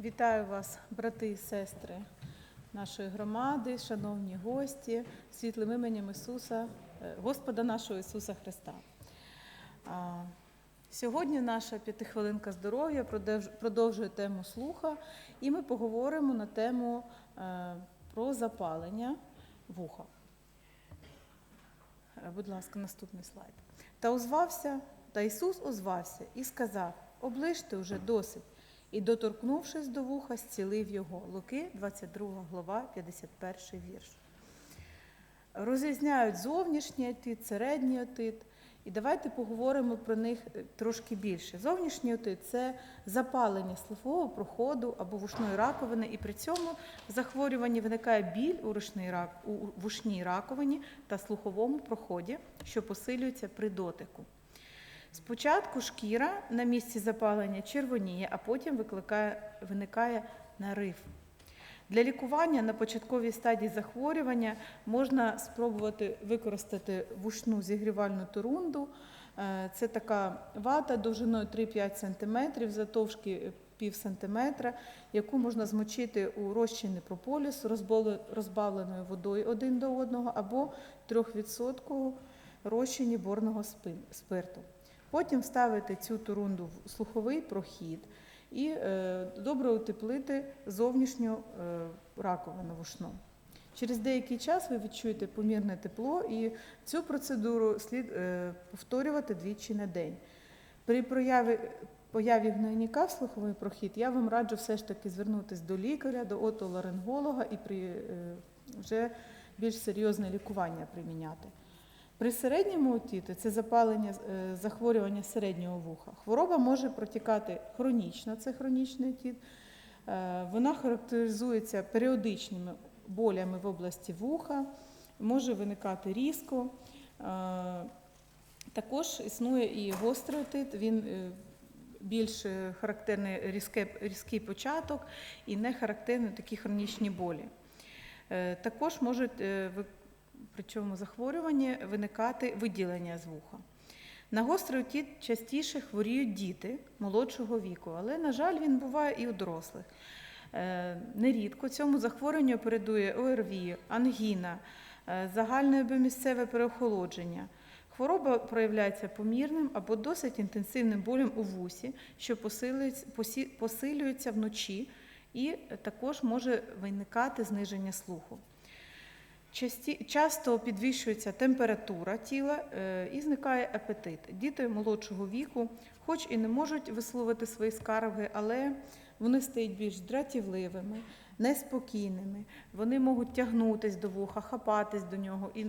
Вітаю вас, брати і сестри нашої громади, шановні гості, світлим іменем Ісуса, е, Господа нашого Ісуса Христа. Сьогодні наша п'ятихвилинка здоров'я продовжує тему слуха, і ми поговоримо на тему е, про запалення вуха. Е, Будь ласка, наступний слайд. Та озвався, та Ісус озвався і сказав: оближте уже досить. І, доторкнувшись до вуха, зцілив його. Луки, 22 глава, 51 вірш. Розрізняють зовнішній отит, середній отит. І давайте поговоримо про них е, трошки більше. Зовнішній отит це запалення слухового проходу або вушної раковини, і при цьому в захворюванні виникає біль у, рушній рак, у вушній раковині та слуховому проході, що посилюється при дотику. Спочатку шкіра на місці запалення червоніє, а потім викликає, виникає нарив. Для лікування на початковій стадії захворювання можна спробувати використати вушну зігрівальну турунду. Е, Це така вата довжиною 3-5 см, завтовшки пів сантиметра, яку можна змочити у розчині прополісу, розбавленою водою один до одного, або 3% розчині борного спирту. Потім вставити цю турунду в слуховий прохід і е, добре утеплити зовнішню е, раковину вушну. Через деякий час ви відчуєте помірне тепло, і цю процедуру слід е, повторювати двічі на день. При прояві, появі гнойника в слуховий прохід я вам раджу все ж таки звернутися до лікаря, до отоларинголога і при, вже більш серйозне лікування приміняти. При середньому отіті це запалення е, захворювання середнього вуха. Хвороба може протікати хронічно, це хронічний отіт. Е, Вона характеризується періодичними болями в області вуха, може виникати різко. Е, Також існує і гострий отит, він більш характерний різкий початок і не характерні такі хронічні болі. Також можуть при цьому захворюванні виникати виділення з вуха. На гострий отіт частіше хворіють діти молодшого віку, але, на жаль, він буває і у дорослих. Е, Нерідко цьому захворюванню передує ОРВІ, ангіна, е, загальне обомісцеве переохолодження. Хвороба проявляється помірним або досить інтенсивним болем у вусі, що посилюється вночі, і також може виникати зниження слуху. Часті, часто підвищується температура тіла е, і зникає апетит. Діти молодшого віку, хоч і не можуть висловити свої скарги, але вони стають більш дратівливими, неспокійними. Вони можуть тягнутись до вуха, хапатись до нього, і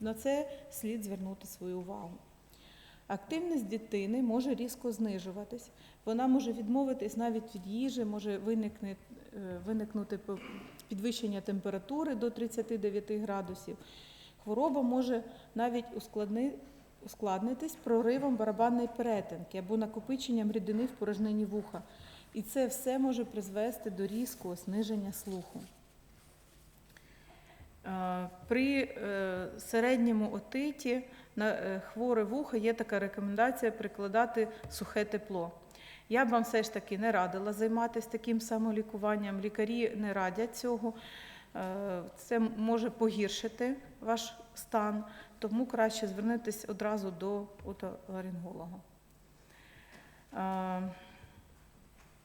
на це слід звернути свою увагу. Активність дитини може різко знижуватись. Вона може відмовитись навіть від їжі, може е, виникнути підвищення температури до 39 градусів. Хвороба може навіть ускладнитись проривом барабанної перетинки або накопиченням рідини в порожнині вуха. І це все може призвести до різкого зниження слуху. Е, При е, середньому отиті на е, хворе вухо є така рекомендація прикладати сухе тепло. Я б вам все ж таки не радила займатися таким самолікуванням. Лікарі не радять цього. Е, Це може погіршити ваш стан, тому краще звернутися одразу до отоларинголога.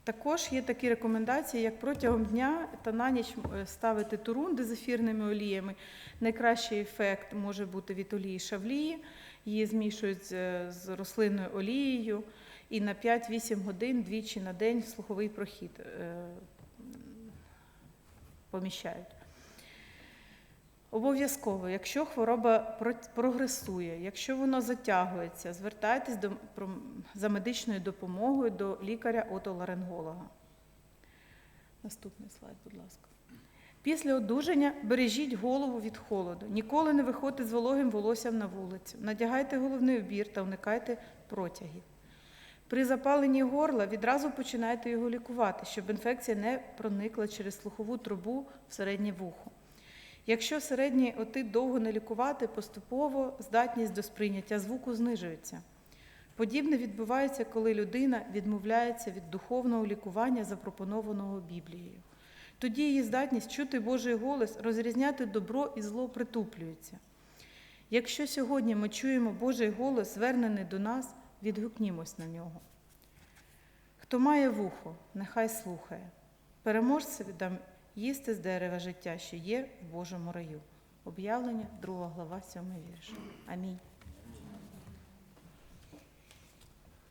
Також є такі рекомендації, як протягом дня та на ніч е, ставити турунди з ефірними оліями. Найкращий ефект може бути від олії шавлії, її змішують з, з рослинною олією і на 5-8 годин двічі на день в слуховий прохід е, поміщають. Обов'язково, якщо хвороба про- прогресує, якщо воно затягується, звертайтесь до, за медичною допомогою до лікаря-отоларинголога. Наступний слайд, будь ласка. Після одужання бережіть голову від холоду. Ніколи не виходьте з вологим волоссям на вулицю. Надягайте головний убір та уникайте протягів. При запаленні горла відразу починайте його лікувати, щоб інфекція не проникла через слухову трубу в середнє вухо. Якщо середній отит довго не лікувати, поступово здатність до сприйняття звуку знижується. Подібне відбувається, коли людина відмовляється від духовного лікування, запропонованого Біблією. Тоді її здатність чути Божий голос, розрізняти добро і зло притуплюється. Якщо сьогодні ми чуємо Божий голос, звернений до нас, відгукнімось на нього. Хто має вухо, нехай слухає. Переможцеві їсти з дерева життя, що є в Божому раю. Об'явлення, 2 глава, 7 вірш. Амінь.